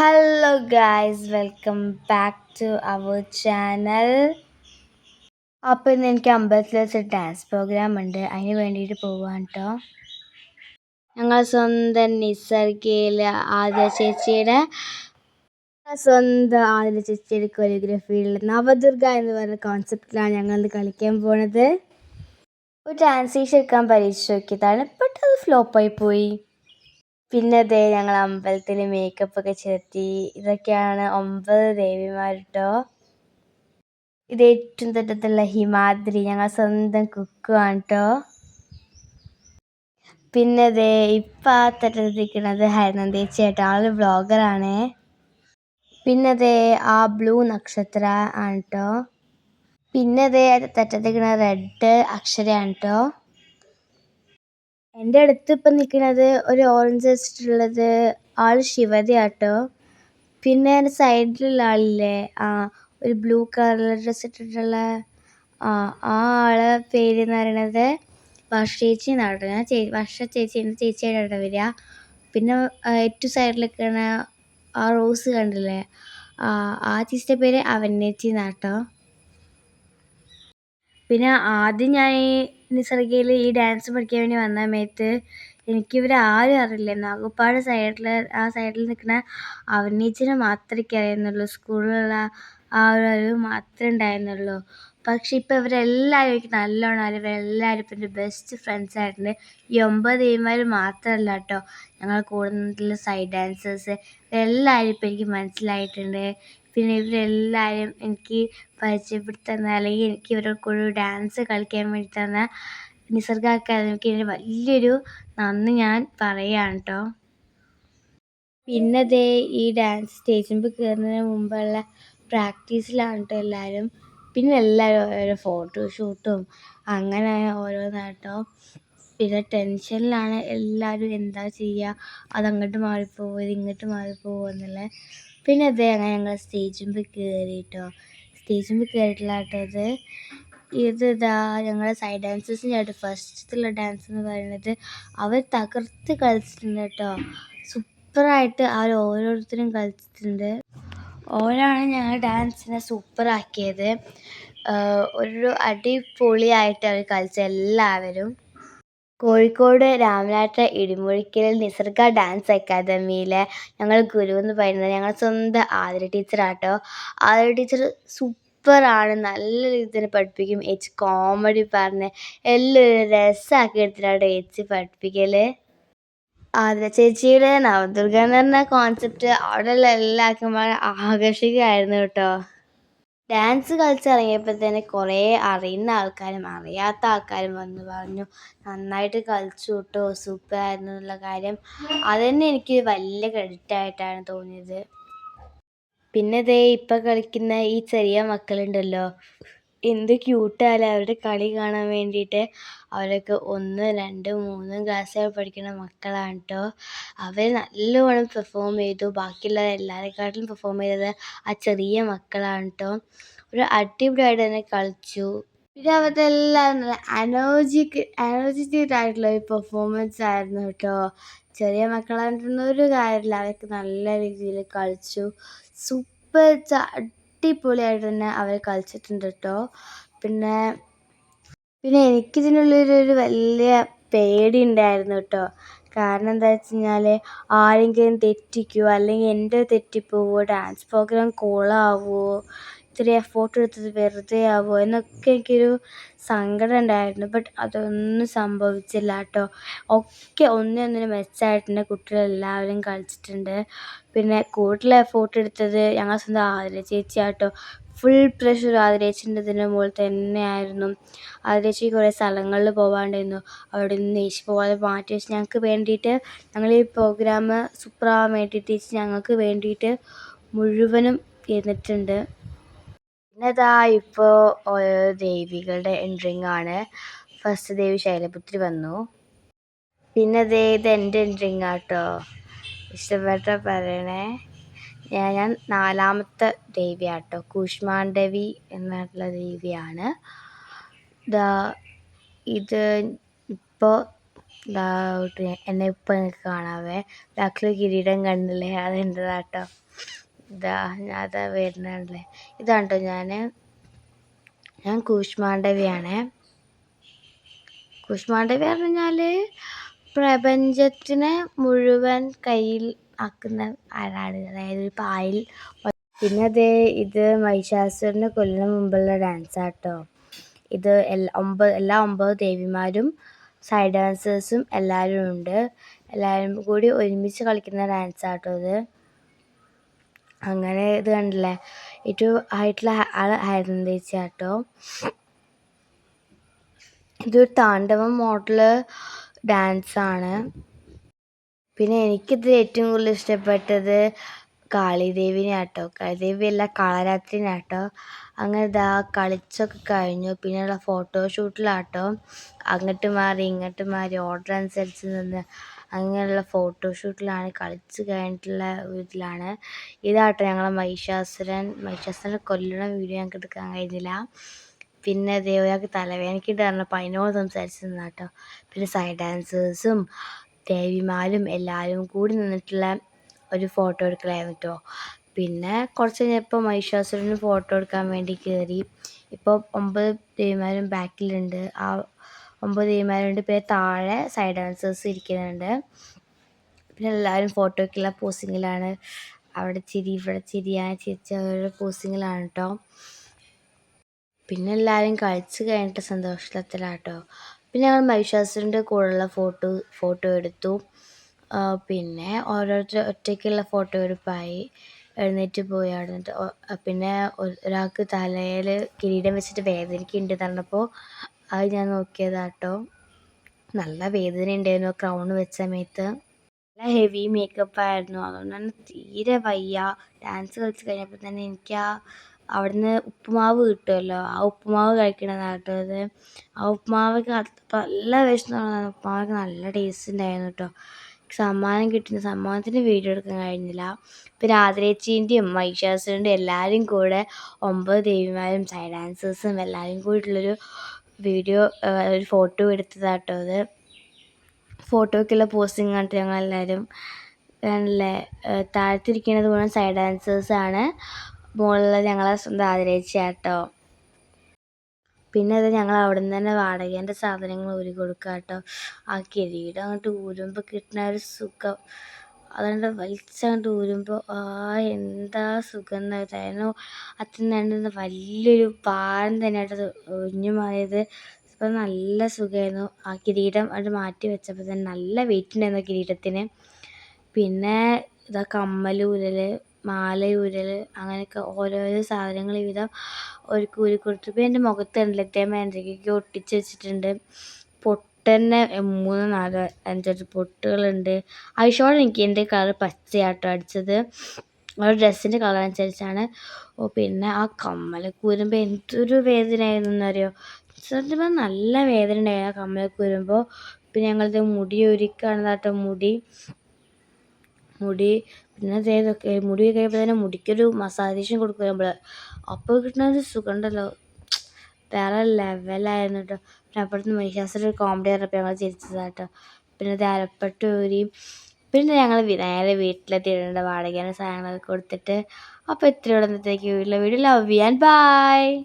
Hello guys welcome back to our channel അപ്പോൾ ഇന്ന് എനിക്ക് അമ്പലത്തിൽ വെച്ച് ഡാൻസ് പ്രോഗ്രാം ഉണ്ട്. അതിന് വേണ്ടിയിട്ട് പോവാൻ കേട്ടോ ഞങ്ങൾ സ്വന്തം നിസർഗയിലെ ആദ്യ ചേച്ചിയുടെ സ്വന്തം ആദ്യ ചേച്ചിയുടെ കൊറിയോഗ്രഫിയിൽ നവദുർഗ എന്ന് പറയുന്ന കോൺസെപ്റ്റിലാണ് ഞങ്ങൾ കളിക്കാൻ പോണത്. ഒരു ഡാൻസ് എടുക്കാൻ പരീക്ഷ നോക്കിയതാണ് പെട്ടെന്ന് ഫ്ലോപ്പായി പോയി. പിന്നെ ദേ ഞങ്ങൾ അമ്പലത്തിൽ മേക്കപ്പ് ഒക്കെ ചേർത്തി ഇതൊക്കെയാണ് ഒമ്പത് ദേവിമാർ കേട്ടോ ഇത് ഏറ്റവും തൊട്ടത്തുള്ള ഹിമാദ്രി. ഞങ്ങൾ സ്വന്തം കുക്കുവാണ് കേട്ടോ പിന്നെ ദേ ഇപ്പം ആ തെറ്റത്തിരിക്കുന്നത് ഹരിനന്ദേച്ചി ചേട്ടാ ആൾ വ്ളോഗറാണ് പിന്നെ ദേ ആ ബ്ലൂ നക്ഷത്ര ആണ് കേട്ടോ പിന്നെ ദേ നിൽക്കുന്ന റെഡ് അക്ഷരയാണ് കേട്ടോ എന്റെ അടുത്ത് ഇപ്പം നിൽക്കുന്നത് ഒരു ഓറഞ്ച് വെച്ചിട്ടുള്ളത് ആൾ ശിവതയാട്ടോ പിന്നെ എന്റെ സൈഡിലുള്ള ആളില്ലേ? ആ ഒരു ബ്ലൂ കളർ ഡ്രസ് ഇട്ടിട്ടുള്ള ആ ആ ആളെ പേര് എന്ന് പറയണത് വർഷ ചേച്ചി എന്നാട്ടോ ഞാൻ വർഷ ചേച്ചി എന്റെ ചേച്ചിയായിട്ടാണ് വരിക. പിന്നെ ഏറ്റവും സൈഡിൽ നിൽക്കുന്ന ആ റോസ് കണ്ടില്ലേ? ആ ആ ചേച്ചിയുടെ പേര് അവനേച്ചി എന്നാട്ടോ പിന്നെ ആദ്യം ഞാൻ ഈ നിസർഗയിൽ ഈ ഡാൻസ് പഠിക്കാൻ വേണ്ടി വന്ന സമയത്ത് എനിക്കിവരെ ആരും അറിയില്ലായിരുന്നു ആകപ്പാട് സൈഡിൽ ആ സൈഡിൽ നിൽക്കുന്ന അവനീച്ചിനെ മാത്രമേ അറിയുന്നുള്ളൂ. സ്കൂളിലുള്ള ആ ഒരു അറിവ് മാത്രമേ ഉണ്ടായിരുന്നുള്ളൂ. പക്ഷെ ഇപ്പം ഇവരെല്ലാവരും എനിക്ക് നല്ലോണം അറിയാം. എല്ലാവരും ഇപ്പം എന്റെ ബെസ്റ്റ് ഫ്രണ്ട്സ് ആയിട്ടുണ്ട്. ഈ ഒമ്പത് ഈമാർ മാത്രമല്ല കേട്ടോ. ഞങ്ങൾ കൂടുന്നതിൽ സൈഡ് ഡാൻസേഴ്സ് എല്ലാവരും ഇപ്പം എനിക്ക് മനസ്സിലായിട്ടുണ്ട്. പിന്നെ ഇവരെല്ലാവരും എനിക്ക് പരിചയപ്പെടുത്തി തന്ന അല്ലെങ്കിൽ എനിക്ക് ഇവരുടെ കൂടെ ഡാൻസ് കളിക്കാൻ വേണ്ടി തന്ന നിസർഗ അക്കാദമിക്ക് വലിയൊരു നന്ദി ഞാൻ പറയുകയാണ് കേട്ടോ പിന്നെ ദേ ഈ ഡാൻസ് സ്റ്റേജിൽ കയറുന്നതിന് മുമ്പുള്ള പ്രാക്ടീസിലാണ് കേട്ടോ എല്ലാവരും പിന്നെ എല്ലാവരും ഓരോ ഫോട്ടോഷൂട്ടും അങ്ങനെ ഓരോന്നാട്ടോ പിന്നെ ടെൻഷനിലാണ് എല്ലാവരും എന്താ ചെയ്യുക? അതങ്ങോട്ട് മാറിപ്പോവോ? ഇതിങ്ങോട്ട് മാറിപ്പോവോ എന്നുള്ള. പിന്നെ അതേ അങ്ങനെ ഞങ്ങൾ സ്റ്റേജിൽ കയറി കേട്ടോ സ്റ്റേജും കയറിയിട്ടില്ല കേട്ടോ ഇത്. ഇത് ഇതാ ഞങ്ങളുടെ സൈഡ് ഡാൻസേഴ്സിന്റെ ആയിട്ട് ഫസ്റ്റിലുള്ള ഡാൻസ് എന്ന് പറയുന്നത് അവർ തകർത്ത് കളിച്ചിട്ടുണ്ട് കേട്ടോ. സൂപ്പറായിട്ട് അവർ ഓരോരുത്തരും കളിച്ചിട്ടുണ്ട്. ഓരാണ് ഞങ്ങൾ ഡാൻസിനെ സൂപ്പറാക്കിയത് ഒരു അടിപൊളിയായിട്ട് അവർ കളിച്ച എല്ലാവരും. കോഴിക്കോട് രാമനാട്ട ഇടിമുഴിക്കൽ നിസർഗ ഡാൻസ് അക്കാദമിയിലെ ഞങ്ങൾ ഗുരു എന്ന് പറയുന്നത് ഞങ്ങൾ സ്വന്തം ആതിര ടീച്ചറാട്ടോ ആതിര ടീച്ചർ സൂപ്പറാണ് നല്ല രീതിയിൽ പഠിപ്പിക്കും. ഏച്ചി കോമഡി പറഞ്ഞ് എല്ലാം രസമാക്കി എടുത്തിട്ടാണ് ഏച്ചി പഠിപ്പിക്കൽ ആതിര ചേച്ചിയുടെ നവദുർഗ എന്ന് പറഞ്ഞ കോൺസെപ്റ്റ് അവിടെയുള്ള എല്ലാവർക്കും വളരെ ആകർഷികമായിരുന്നു കേട്ടോ. ഡാൻസ് കളിച്ചിറങ്ങിയപ്പോൾ തന്നെ കുറേ അറിയുന്ന ആൾക്കാരും അറിയാത്ത ആൾക്കാരും വന്ന് പറഞ്ഞു നന്നായിട്ട് കളിച്ചു കേട്ടോ സൂപ്പറായിരുന്നു എന്നുള്ള കാര്യം. അതുതന്നെ എനിക്ക് വലിയ ക്രെഡിറ്റ് ആയിട്ടാണ് തോന്നിയത്. പിന്നെ ദേ ഇപ്പം കളിക്കുന്ന ഈ ചെറിയ മക്കളുണ്ടല്ലോ എന്ത് ക്യൂട്ടാല്ലേ അവരുടെ കളി കാണാൻ വേണ്ടിയിട്ട് അവരൊക്കെ ഒന്ന് രണ്ട് മൂന്ന് ക്ലാസ്സിൽ പഠിക്കുന്ന മക്കളാണ് കേട്ടോ അവർ നല്ലവണ്ണം പെർഫോം ചെയ്തു. ബാക്കിയുള്ള എല്ലാവരെക്കാട്ടിലും പെർഫോം ചെയ്തത് ആ ചെറിയ മക്കളാണ് കേട്ടോ ഒരു അടിപൊളിയായിട്ട് തന്നെ കളിച്ചു. പിന്നെ അവരുടെ എല്ലാം നല്ല അനോജിക്ക് അനോജിറ്റിക് ആയിട്ടുള്ള ഒരു പെർഫോമൻസ് ആയിരുന്നു കേട്ടോ ചെറിയ മക്കളായിട്ടൊന്നും ഒരു കാര്യമില്ല. അവരൊക്കെ നല്ല രീതിയിൽ കളിച്ചു. സൂപ്പർ അടിപൊളിയായിട്ട് തന്നെ അവർ കളിച്ചിട്ടുണ്ട് കേട്ടോ പിന്നെ പിന്നെ എനിക്കിതിനുള്ളൊരു വലിയ പേടി ഉണ്ടായിരുന്നു കേട്ടോ കാരണം എന്താ വെച്ച് കഴിഞ്ഞാൽ ആരെങ്കിലും തെറ്റിക്കുമോ അല്ലെങ്കിൽ എന്റെ തെറ്റിപ്പോവോ ഡാൻസ് പ്രോഗ്രാം കോളാവുമോ ഇത്തിരി എഫോർട്ട് എടുത്തത് വെറുതെ ആവുമോ എന്നൊക്കെ എനിക്കൊരു സങ്കടം ഉണ്ടായിരുന്നു. ബട്ട് അതൊന്നും സംഭവിച്ചില്ല കേട്ടോ ഒക്കെ ഒന്നിനൊന്നിന് മെച്ചമായിട്ടുണ്ട് കുട്ടികളെല്ലാവരും കളിച്ചിട്ടുണ്ട്. പിന്നെ കൂടുതൽ എഫോർട്ട് എടുത്തത് ഞങ്ങൾ സ്വന്തം ആതിര ചേച്ചിയാട്ടോ ഫുൾ പ്രഷർ ആതിരേച്ചിന്റെ ഇതിന്റെ മുകളിൽ തന്നെയായിരുന്നു ആതിരേച്ചി കുറേ സ്ഥലങ്ങളിൽ പോകാണ്ടായിരുന്നു അവിടെ നിന്ന് ഏച്ചി പോകാതെ മാറ്റി വെച്ച് ഞങ്ങൾക്ക് വേണ്ടിയിട്ട് ഞങ്ങൾ ഈ പ്രോഗ്രാം സൂപ്പറാവാൻ വേണ്ടിയിട്ട് ചേച്ചി ഞങ്ങൾക്ക് വേണ്ടിയിട്ട് മുഴുവനും ഇരുന്നിട്ടുണ്ട്. പിന്നെ ഇപ്പോൾ ഓരോ ദേവികളുടെ എൻട്രിങ് ആണ്. ഫസ്റ്റ് ദേവി ശൈലപുത്രി വന്നു. പിന്നെ ദേ ഇത് എന്റെ എൻട്രിങ് ആട്ടോ. ഇഷ്ടപ്പെട്ട പറയണേ? ഞാൻ ഞാൻ നാലാമത്തെ ദേവിയാട്ടോ. കൂഷ്മാണ്ഡവി എന്നുള്ള ദേവിയാണ്. ദാ ഇത് ഇപ്പോൾ എന്നെ ഇപ്പം നിങ്ങൾക്ക് കാണാവേ. ബാക്കിൽ കിരീടം കണ്ടില്ലേ? അതെന്റെതാട്ടോ ഇതാ അതാ വരുന്നുണ്ടല്ലേ ഇതാണ് കേട്ടോ ഞാൻ ഞാൻ കൂഷ്മാണ്ഡവിയാണ് കൂഷ്മാണ്ഡവി പറഞ്ഞാൽ പ്രപഞ്ചത്തിനെ മുഴുവൻ കയ്യിൽ ആക്കുന്ന ആരാണ് അതായത് ഒരു പായിൽ. പിന്നെ അതേ ഇത് മഹിഷാസുരനെ കൊല്ലുന്ന മുമ്പുള്ള ഡാൻസ് ആട്ടോ ഇത് എല്ലാ ഒമ്പത് എല്ലാ ഒമ്പത് ദേവിമാരും സൈഡ് ഡാൻസേഴ്സും എല്ലാവരും ഉണ്ട്. എല്ലാവരും കൂടി ഒരുമിച്ച് കളിക്കുന്ന ഡാൻസ് ആട്ടോ ഇത്. അങ്ങനെ ഇത് കണ്ടില്ലേ? ഏറ്റവും ആയിട്ടുള്ള ആൾ ഹൈരൻ ചേച്ചി കേട്ടോ. ഇതൊരു താണ്ഡവം മോഡൽ ഡാൻസാണ് പിന്നെ എനിക്കിത് ഏറ്റവും കൂടുതൽ ഇഷ്ടപ്പെട്ടത് കാളിദേവിനെ ആട്ടോ. കാളിദേവി അല്ല കാളരാത്രിനെ ആട്ടോ. അങ്ങനെ ഇതാ കളിച്ചൊക്കെ കഴിഞ്ഞു. പിന്നെയുള്ള ഫോട്ടോഷൂട്ടിലാട്ടോ അങ്ങോട്ട് മാറി ഇങ്ങോട്ട് മാറി ഓർഡർ അനുസരിച്ച് നിന്ന്. അങ്ങനെയുള്ള ഫോട്ടോഷൂട്ടിലാണ് കളിച്ച് കഴിഞ്ഞിട്ടുള്ള ഇതിലാണ്. ഇതാട്ടോ ഞങ്ങളെ മഹിഷാസുരൻ. മഹിഷാസുരനെ കൊല്ലണ വീഡിയോ ഞങ്ങൾക്ക് എടുക്കാൻ കഴിഞ്ഞില്ല. പിന്നെ ദേവയാക്ക് തലവേദനയ്ക്കുണ്ട് പറഞ്ഞപ്പോൾ അതിനോട് സംസാരിച്ച് നിന്നാട്ടോ പിന്നെ സൈഡ് ഡാൻസേഴ്സും ദേവിമാരും എല്ലാവരും കൂടി നിന്നിട്ടുള്ള ഒരു ഫോട്ടോ എടുക്കലായിരുന്നു കേട്ടോ. പിന്നെ കുറച്ച് കഴിഞ്ഞപ്പോൾ മഹിഷാസുരന് ഫോട്ടോ എടുക്കാൻ വേണ്ടി കയറി ഇപ്പോൾ ഒമ്പത് ദേവിമാരും ബാക്കിലുണ്ട് ആ ഒമ്പത് തീരുമാനമുണ്ട് പേര് താഴെ സൈഡ് ഡാൻസേഴ്സ് ഇരിക്കുന്നുണ്ട്. പിന്നെ എല്ലാവരും ഫോട്ടോയ്ക്കുള്ള പോസിങ്ങിലാണ് അവിടെ ചിരി ഇവിടെ ചിരി ആ ചിരിച്ച ഓരോ പോസിങ്ങിലാണ് കേട്ടോ പിന്നെ എല്ലാവരും കളിച്ച് കഴിഞ്ഞിട്ട് സന്തോഷത്തിലാട്ടോ. പിന്നെ ഞങ്ങൾ മഹിഷാസുരന്റെ കൂടെയുള്ള ഫോട്ടോ ഫോട്ടോ എടുത്തു. പിന്നെ ഓരോരുത്തർ ഒറ്റയ്ക്കുള്ള ഫോട്ടോ എടുപ്പായി. എഴുന്നേറ്റ് പോയി അവിടെ പിന്നെ ഒരാൾക്ക് തലയിൽ കിരീടം വെച്ചിട്ട് വേദനയ്ക്കുണ്ട് പറഞ്ഞപ്പോൾ അത് ഞാൻ നോക്കിയതാട്ടോ. നല്ല വേദന ഉണ്ടായിരുന്നു ക്രൗൺ വെച്ച സമയത്ത്. നല്ല ഹെവി മേക്കപ്പ് ആയിരുന്നു. അതുകൊണ്ടാണ് തീരെ വയ്യ. ഡാൻസ് കളിച്ച് കഴിഞ്ഞപ്പോൾ തന്നെ എനിക്ക് ആ അവിടുന്ന് ഉപ്പുമാവ് കിട്ടുമല്ലോ ആ ഉപ്പുമാവ് കഴിക്കണതാട്ടോ അത് ആ ഉപ്പുമാവൊക്കെ നല്ല വിശന്ന് ഉപ്പുമാവൊക്കെ നല്ല ടേസ്റ്റ് ഉണ്ടായിരുന്നു കേട്ടോ. സമ്മാനം കിട്ടുന്ന സമ്മാനത്തിന് വീഡിയോ എടുക്കാൻ കഴിഞ്ഞില്ല. പിന്നെ ആതിരേച്ചീന്റെയും മൈഷാസിന്റെയും എല്ലാവരും കൂടെ ഒമ്പത് ദേവിമാരും സൈഡ് ഡാൻസേഴ്സും എല്ലാവരും കൂടിയിട്ടുള്ളൊരു വീഡിയോ ഒരു ഫോട്ടോ എടുത്തതാട്ടോ അത്. ഫോട്ടോയ്ക്കുള്ള പോസ്റ്റിംഗ് കണ്ടിട്ട് ഞങ്ങളെല്ലാവരും നല്ല താഴത്തിരിക്കുന്നത് മുഴുവൻ സൈഡ് ഡാൻസേഴ്സാണ് മുകളിൽ ഞങ്ങളെ സ്വന്തം ആതിരേച്ചിയാട്ടോ പിന്നെ അത് ഞങ്ങൾ അവിടെ നിന്ന് തന്നെ വാടകേന്റെ സാധനങ്ങൾ ഊരി കൊടുക്കുക കേട്ടോ ആ കിരീടം അങ്ങോട്ട് ഊരുമ്പോൾ കിട്ടുന്ന ഒരു സുഖം. അതുകൊണ്ട് വലിച്ചങ്ങോട്ട് ഊരുമ്പോൾ ആ എന്താ സുഖം എന്നായിരുന്നു അത്തിന്നുണ്ടായിരുന്ന വലിയൊരു പാടം തന്നെയായിട്ട് ഒഴിഞ്ഞു മാറിയത്. അപ്പോൾ നല്ല സുഖമായിരുന്നു. ആ കിരീടം അത് മാറ്റി വെച്ചപ്പോൾ തന്നെ നല്ല വെയിറ്റ് ഉണ്ടായിരുന്നു കിരീടത്തിന്. പിന്നെ ഇതാ കമ്മൽ ഊരൽ മാല ഊരൽ അങ്ങനെയൊക്കെ ഓരോരോ സാധനങ്ങൾ വീതം ഒരുക്കി ഊരി കൊടുത്തപ്പോൾ എന്റെ മുഖത്ത് ഇത്രയും എന്തൊക്കെയൊക്കെ ഒട്ടിച്ച് വെച്ചിട്ടുണ്ട്. പൊട്ടന്നെ മൂന്ന് നാല് അഞ്ചഞ്ച് പൊട്ടുകളുണ്ട്. ഐഷോടെ എനിക്ക് എന്റെ കളർ പച്ചയാട്ടോ അടിച്ചത്. ഒരു ഡ്രസ്സിന്റെ കളർ അനുസരിച്ചാണ് ഓ പിന്നെ ആ കമ്മൽ കൂരുമ്പോൾ എന്തൊരു വേദനയായിരുന്നു എന്നറിയോ? സത്യം പറഞ്ഞാൽ നല്ല വേദന ഉണ്ടായിരുന്നു ആ കമ്മൽ കൂരുമ്പോൾ പിന്നെ ഞങ്ങളുടെ മുടി ഒരുക്കുകയാണ് മുടി. മുടി പിന്നെ ഇതൊക്കെ മുടി കഴിയുമ്പോൾ തന്നെ മുടിക്കൊരു മസാജേഷൻ കൊടുക്കുക നമ്മൾ അപ്പോൾ കിട്ടുന്ന ഒരു സുഖം ഉണ്ടല്ലോ വേറെ ലെവലായിരുന്നു കേട്ടോ പിന്നെ അപ്പുറത്ത് മഹിഷാസുര ഒരു കോമഡി പറഞ്ഞപ്പോൾ ഞങ്ങൾ ചിരിച്ചതാട്ടോ. പിന്നെ ഇത് ഊരിയും ഊരി പിന്നെ ഞങ്ങൾ നേരെ വീട്ടിലെത്തിയിട്ടുണ്ട് വാടകേന്റെ സാധനങ്ങളൊക്കെ കൊടുത്തിട്ട്. അപ്പോൾ ഇത്രയോടെ ഇന്നത്തേക്ക് വീട്ടിലെ video. Love you and bye